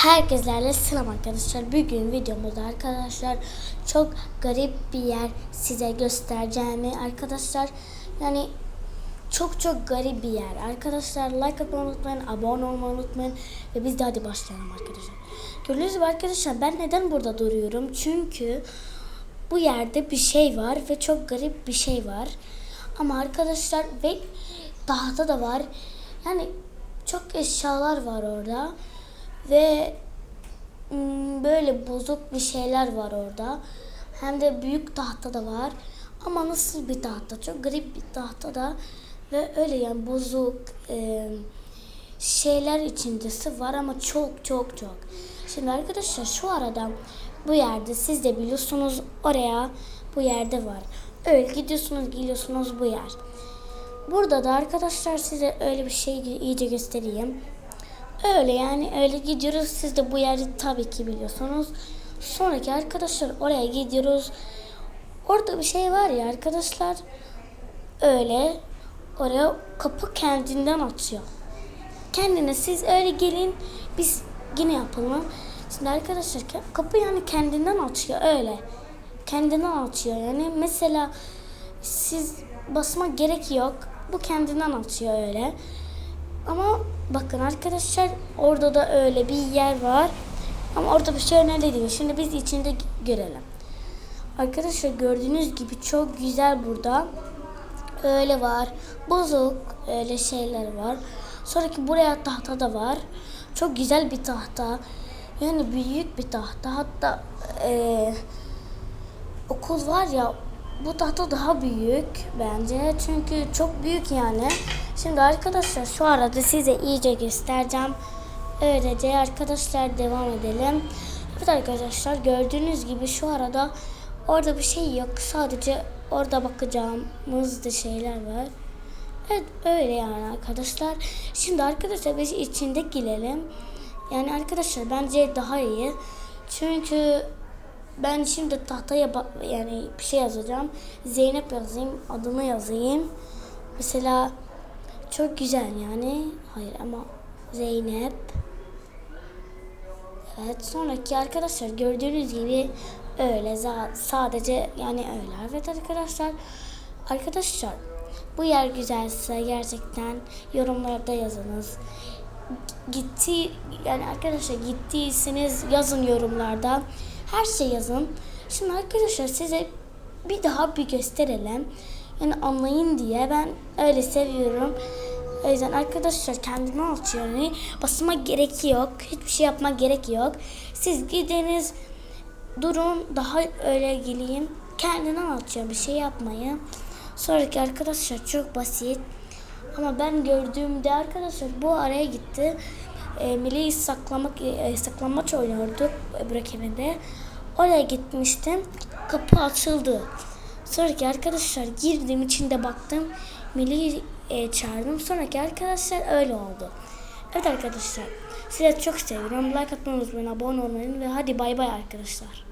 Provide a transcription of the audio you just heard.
Herkeslerle selam arkadaşlar. Bugün videomuzda arkadaşlar çok garip bir yer size göstereceğimi arkadaşlar. Yani çok çok garip bir yer. Arkadaşlar like atmayı unutmayın, abone olmayı unutmayın ve biz de hadi başlayalım arkadaşlar. Gördüğünüz gibi arkadaşlar ben neden burada duruyorum? Çünkü bu yerde bir şey var ve çok garip bir şey var. Ama arkadaşlar ve tahta da var. Yani çok eşyalar var orada. Ve mm, böyle bozuk bir şeyler var orada. Hem de büyük tahta da var. Ama nasıl bir tahta? Çok garip bir tahta da. Ve öyle yani bozuk e, şeyler içindesi var ama çok çok çok. Şimdi arkadaşlar şu arada bu yerde siz de biliyorsunuz oraya bu yerde var. Öyle gidiyorsunuz geliyorsunuz bu yer. Burada da arkadaşlar size öyle bir şey iyice göstereyim. Öyle yani öyle gidiyoruz. Siz de bu yeri tabii ki biliyorsunuz. Sonraki arkadaşlar oraya gidiyoruz. Orada bir şey var ya arkadaşlar. Öyle oraya kapı kendinden açıyor. Kendine siz öyle gelin biz yine yapalım. Şimdi arkadaşlar kapı yani kendinden açıyor öyle. Kendinden açıyor yani mesela siz basmak gerek yok. Bu kendinden açıyor öyle. Bakın arkadaşlar orada da öyle bir yer var. Ama orada bir şey önemli değil. Şimdi biz içinde görelim. Arkadaşlar gördüğünüz gibi çok güzel burada. Öyle var. Bozuk öyle şeyler var. Sonraki buraya tahta da var. Çok güzel bir tahta. Yani büyük bir tahta. Hatta eee okul var ya bu tahta daha büyük bence. Çünkü çok büyük yani. Şimdi arkadaşlar şu arada size iyice göstereceğim. Öylece arkadaşlar devam edelim. Evet arkadaşlar gördüğünüz gibi şu arada orada bir şey yok. Sadece orada bakacağımız da şeyler var. Evet öyle yani arkadaşlar. Şimdi arkadaşlar biz içinde girelim. Yani arkadaşlar bence daha iyi. Çünkü ben şimdi tahtaya yani bir şey yazacağım. Zeynep yazayım, adımı yazayım. Mesela çok güzel yani. Hayır ama Zeynep. Evet sonraki arkadaşlar gördüğünüz gibi öyle sadece yani öyle. Evet arkadaşlar. Arkadaşlar bu yer güzelse gerçekten yorumlarda yazınız. Gitti yani arkadaşlar gittiyseniz yazın yorumlarda. Her şey yazın. Şimdi arkadaşlar size bir daha bir gösterelim. Yani anlayın diye ben öyle seviyorum. O yüzden arkadaşlar kendini açıyor. Yani basma gerek yok. Hiçbir şey yapmak gerek yok. Siz gidiniz durun daha öyle geleyim. Kendinden açıyor bir şey yapmayın. Sonraki arkadaşlar çok basit. Ama ben gördüğümde arkadaşlar bu araya gitti. E, milli saklamak e, saklanmaç oynuyorduk Burak evinde. Oraya gitmiştim. Kapı açıldı. Sonraki arkadaşlar girdim içinde baktım. Milli e, çağırdım. Sonraki arkadaşlar öyle oldu. Evet arkadaşlar. Size çok seviyorum. Like atmayı unutmayın. Abone olmayı ve hadi bay bay arkadaşlar.